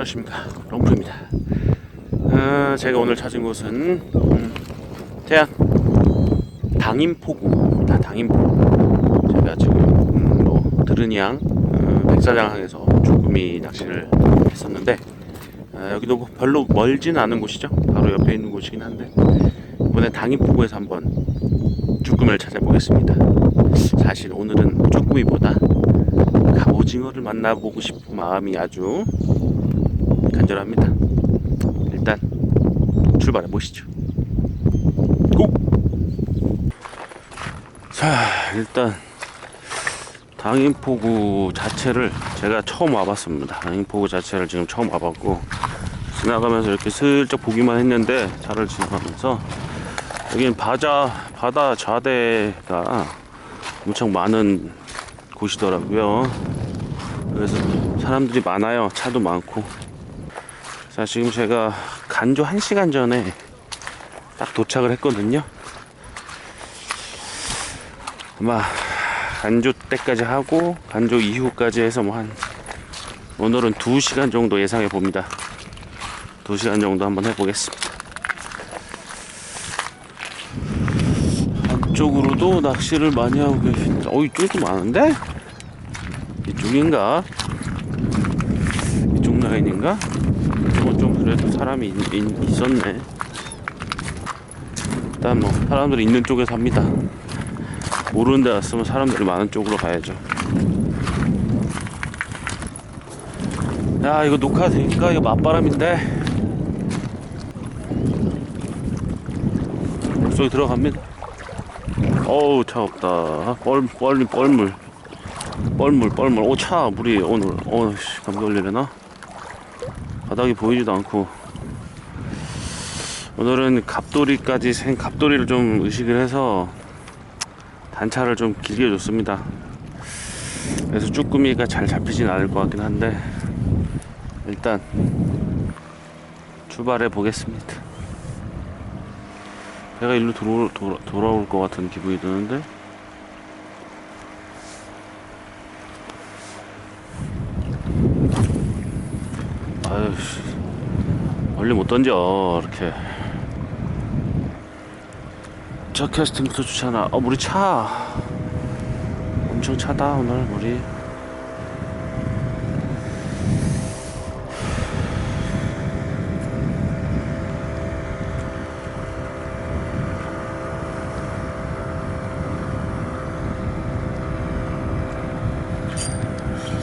안녕하십니까. 롱프입니다. 어, 제가 오늘 찾은 곳은 음, 태안 당인포구입니다 당인포구. 제가 지금 음, 뭐 드르니앙 어, 백사장항에서 주꾸미 낚시를 했었는데 어, 여기도 뭐 별로 멀진 않은 곳이죠. 바로 옆에 있는 곳이긴 한데 이번에 당인포구에서 한번 쭈꾸미를 찾아보겠습니다. 사실 오늘은 쭈꾸미보다 갑오징어를 만나보고 싶은 마음이 아주 간절합니다. 일단 출발해 보시죠. 고! 자, 일단 당인포구 자체를 제가 처음 와봤습니다. 당인포구 자체를 지금 처음 와봤고 지나가면서 이렇게 슬쩍 보기만 했는데 차를 지나가면서 여기는 바자 바다 좌대가 엄청 많은 곳이더라고요. 그래서 사람들이 많아요. 차도 많고. 자, 지금 제가 간조 1시간 전에 딱 도착을 했거든요. 아마 간조 때까지 하고 간조 이후까지 해서 뭐 한 오늘은 2시간 정도 예상해 봅니다. 2시간 정도 한번 해보겠습니다. 안쪽으로도 낚시를 많이 하고 계신데, 어, 이쪽도 많은데? 이쪽인가? 이쪽 라인인가? 사람이 있, 있, 있었네. 일단 뭐, 사람들이 있는 쪽에 삽니다. 모르는 데 갔으면 사람들이 많은 쪽으로 가야죠. 야, 이거 녹화 되니까 이거 맞바람인데. 물속에 들어갑니다. 어우, 차 없다. 뻘, 뻘, 뻘물. 뻘물 뻘물 오차 물이 오늘 어씨 감기 걸리려나 바닥이 보이지도 않고. 오늘은 갑돌이까지 생 갑돌이를 좀 의식을 해서 단차를 좀 길게 줬습니다. 그래서 쭈꾸미가 잘 잡히진 않을 것 같긴 한데 일단 출발해 보겠습니다. 배가 일로 돌아, 돌아, 돌아올 것 같은 기분이 드는데 아유, 씨. 멀리 못 던져, 이렇게. 첫 캐스팅부터 좋잖아. 어, 물이 차. 엄청 차다, 오늘, 물이.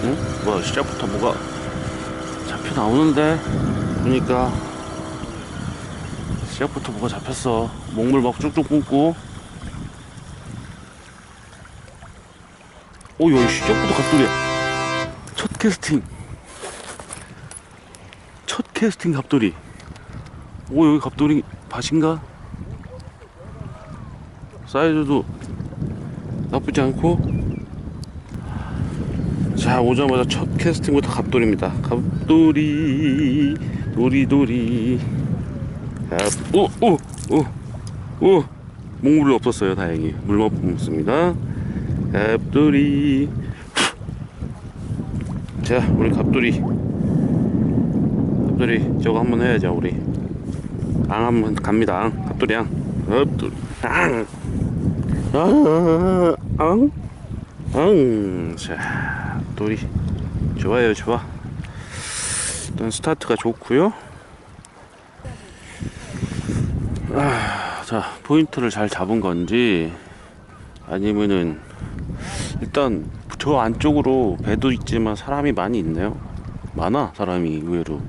응? 뭐야, 시작부터 뭐가 나오는데. 보니까 시작부터 뭐가 잡혔어. 목물 막 쭉쭉 뿜고. 오 여기 시작부터 갑돌이야 첫 캐스팅. 첫 캐스팅 갑돌이. 오 여기 갑돌이 밭인가? 사이즈도 나쁘지 않고 자 오자마자 첫 캐스팅부터 갑돌입니다. 갑돌이 도리도리 오오오오. 목물이 없었어요 다행히. 물만 뿜습니다. 갑돌이. 자 우리 갑돌이. 갑돌이 저거 한번 해야죠 우리. 앙 한번 갑니다 앙. 갑돌이 앙. 갑돌이 앙. 아, 앙. 앙, 자, 돌이 좋아요, 좋아. 일단 스타트가 좋고요. 아, 자, 포인트를 잘 잡은 건지 아니면은 일단 저 안쪽으로 배도 있지만 사람이 많이 있네요. 많아 사람이 의외로.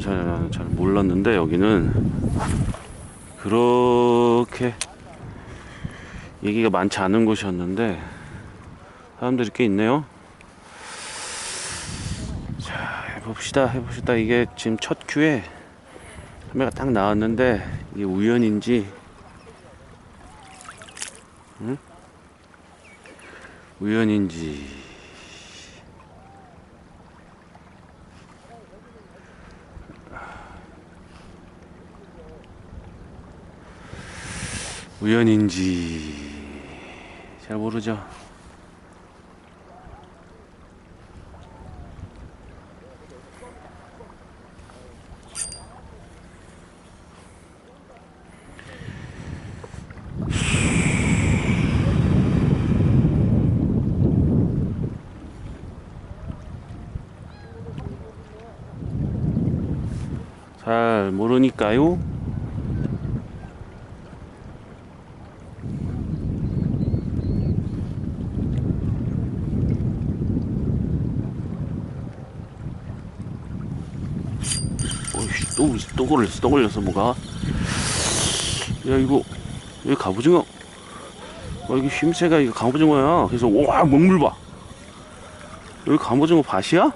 잘, 잘 몰랐는데 여기는 그렇게 얘기가 많지 않은 곳이었는데 사람들이 꽤 있네요. 자, 해봅시다, 해봅시다. 이게 지금 첫 큐에 카메가 딱 나왔는데 이게 우연인지, 응? 우연인지. 우연인지 잘 모르죠. 모르니까요. 어이씨, 또, 또 걸렸어, 또 걸렸어, 뭐가? 야, 이거, 여기 갑오징어. 어, 여기 쉼새가 이거 갑오징어야. 그래서, 와, 먹물 봐. 여기 갑오징어 밭이야?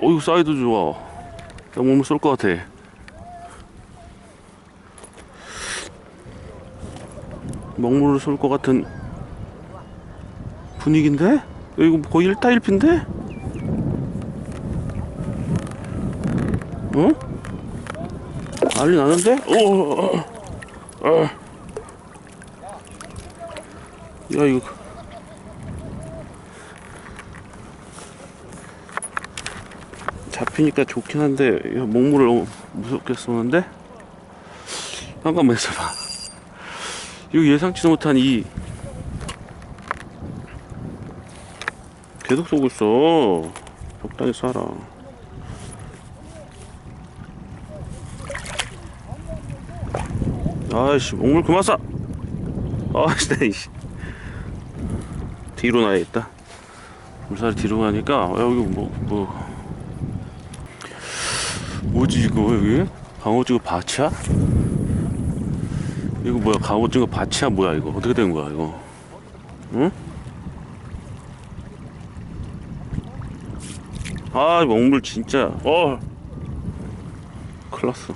어이구, 사이즈 좋아. 나 먹물 쏠것 같아. 먹물을 쏠 것 같은 분위기인데? 야, 이거 거의 1타 1피인데? 어? 난리 나는데? 오, 어, 어. 야 이거 잡히니까 좋긴 한데 야, 목물을 너무 무섭게 쏘는데? 잠깐만 있어봐. 이거 예상치도 못한 이 계속 쏘고 있어. 적당히 쏴라. 아이씨 목물 그만 쏴! 아이씨 나 이씨. 뒤로 나야겠다. 물살이 뒤로 가니까 야, 여기 뭐, 뭐 뭐지 이거 여기? 강호지구 밭이야? 이거 뭐야 강호지구 밭이야 뭐야 이거? 어떻게 된 거야 이거? 응? 아 먹물 진짜. 어. 큰일 났어.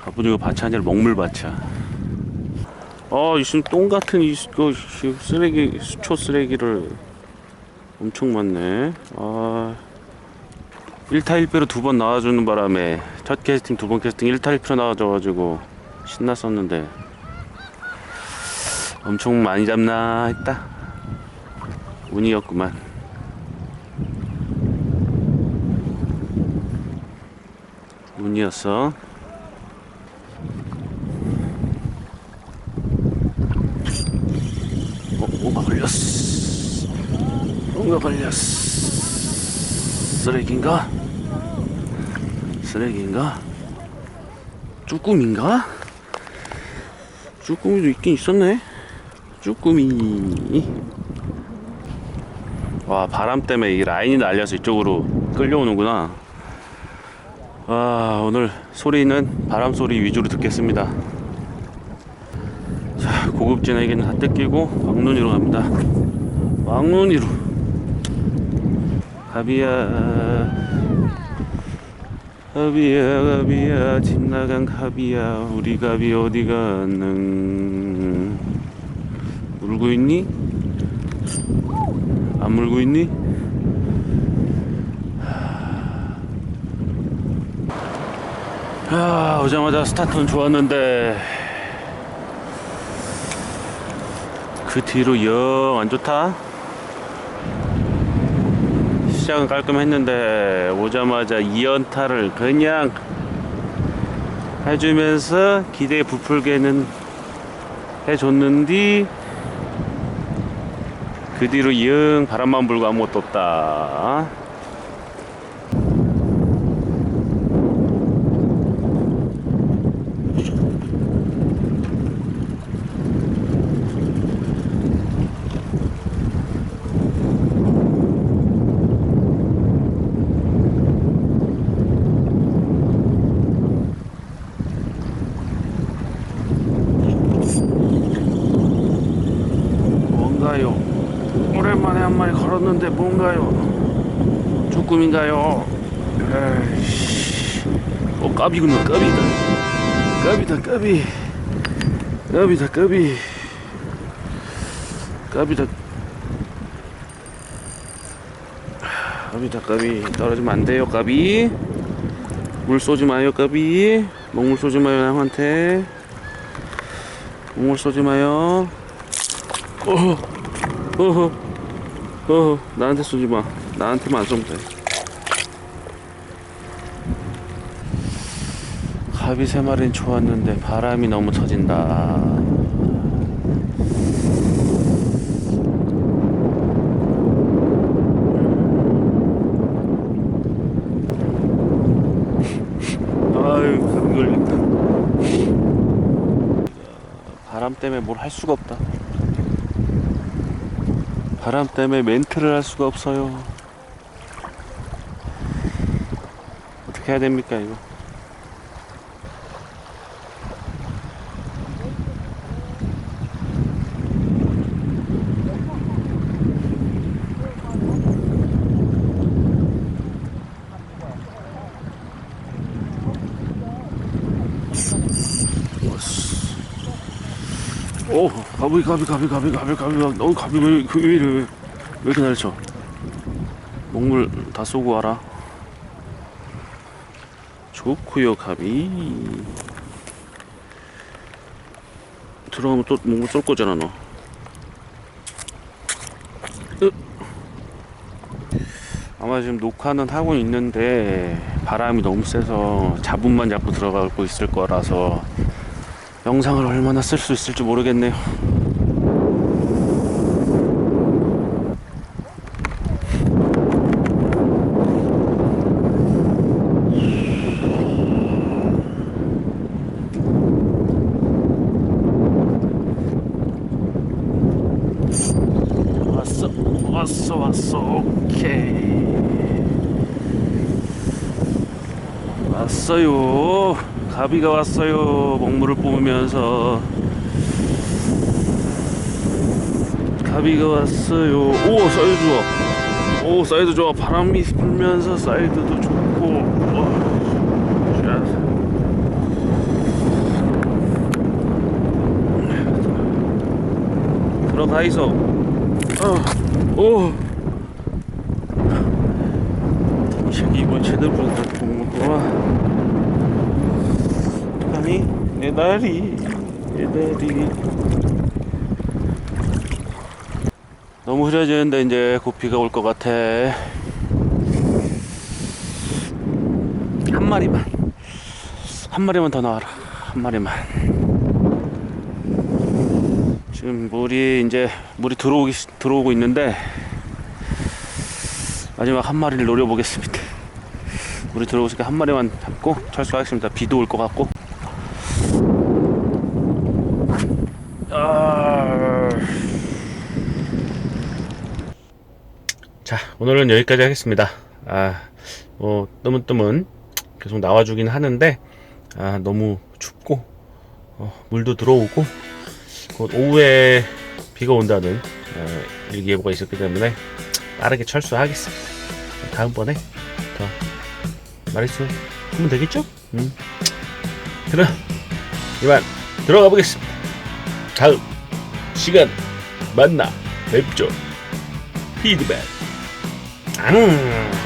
갑오징어 밭이 아니라 먹물 밭이야. 아, 지금 똥 같은 이 그, 쓰레기 수초 쓰레기를 엄청 많네. 아, 1타 1배로 두 번 나와주는 바람에 첫 캐스팅 두 번 캐스팅 1타 1패로 나와줘가지고 신났었는데 엄청 많이 잡나 했다. 운이었구만. 운이었어. 어, 뭐가 걸렸어. 뭔가 걸렸어. 쓰레기인가? 쓰레기인가? 쭈꾸미인가? 쭈꾸미도 있긴 있었네. 쭈꾸미. 와, 바람 때문에 이 라인이 날려서 이쪽으로 끌려오는구나. 아, 오늘 소리는 바람 소리 위주로 듣겠습니다. 자, 고급진에게는 다 뜯기고 왕눈이로 갑니다. 왕눈이로. 가비야, 가비야, 가비야, 집 나간 가비야, 우리 가비 어디 갔는? 물고 있니? 안 물고 있니? 아, 오자마자 스타트는 좋았는데 그 뒤로 영 안 좋다. 시작은 깔끔했는데 오자마자 2연타를 그냥 해주면서 기대에 부풀게는 해줬는디 그 뒤로 영 바람만 불고 아무것도 없다. 뭔가요? 오랜만에 한 마리 걸었는데 뭔가요? 쭈꾸미인가요? 에이씨. 어 까비구나 까비다 까비다 까비. 까비다 까비. 까비다. 까비다 까비. 떨어지면 안 돼요 까비. 물 쏘지 마요 까비. 먹물 쏘지 마요 형한테. 먹물 쏘지 마요 어허, 어허, 나한테 쏘지 마. 나한테만 안 쏘면 돼. 갑이 세 마리는 좋았는데 바람이 너무 터진다. 바람 때문에 뭘 할 수가 없다 바람 때문에 멘트를 할 수가 없어요. 어떻게 해야 됩니까 이거 오 가비 가비 가비 가비 가비 가비 너 가비 왜, 왜, 왜 이래 왜, 왜 이렇게 날쳐? 먹물 다 쏘고 와라. 좋구요 가비. 들어가면 또 먹물 쏠 거잖아 너. 으. 아마 지금 녹화는 하고 있는데 바람이 너무 세서 자분만 자꾸 들어가고 있을 거라서 영상을 얼마나 쓸 수 있을지 모르겠네요. 왔어, 왔어, 왔어. 오케이. 왔어요. 가비가 왔어요. 먹물을 뿜으면서. 가비가 왔어요. 오, 사이드 좋아. 오, 사이드 좋아. 바람이 불면서 사이드도 좋고. 와. 샷. 들어가 있어. 어, 오. 이 새끼 이번 제대로 먹구만. 아니 내 다리 내 다리 너무 흐려지는데 이제. 곧 비가 올 것 같아. 한 마리만. 한 마리만 더 나와라. 한 마리만 지금 물이 이제 물이 들어오기 시- 들어오고 있는데 마지막 한 마리를 노려보겠습니다 물이 들어오니까 한 마리만 잡고 철수하겠습니다. 비도 올 것 같고. 아... 자, 오늘은 여기까지 하겠습니다. 아, 뭐 뜨문뜨문 계속 나와주긴 하는데 아, 너무 춥고 어, 물도 들어오고 곧 오후에 비가 온다는 어, 일기예보가 있었기 때문에 빠르게 철수하겠습니다. 다음번에 더 마리수 하면 되겠죠? 음. 그럼 이만 들어가 보겠습니다. 다음 시간 만나 뵙죠. 피드백. 앙.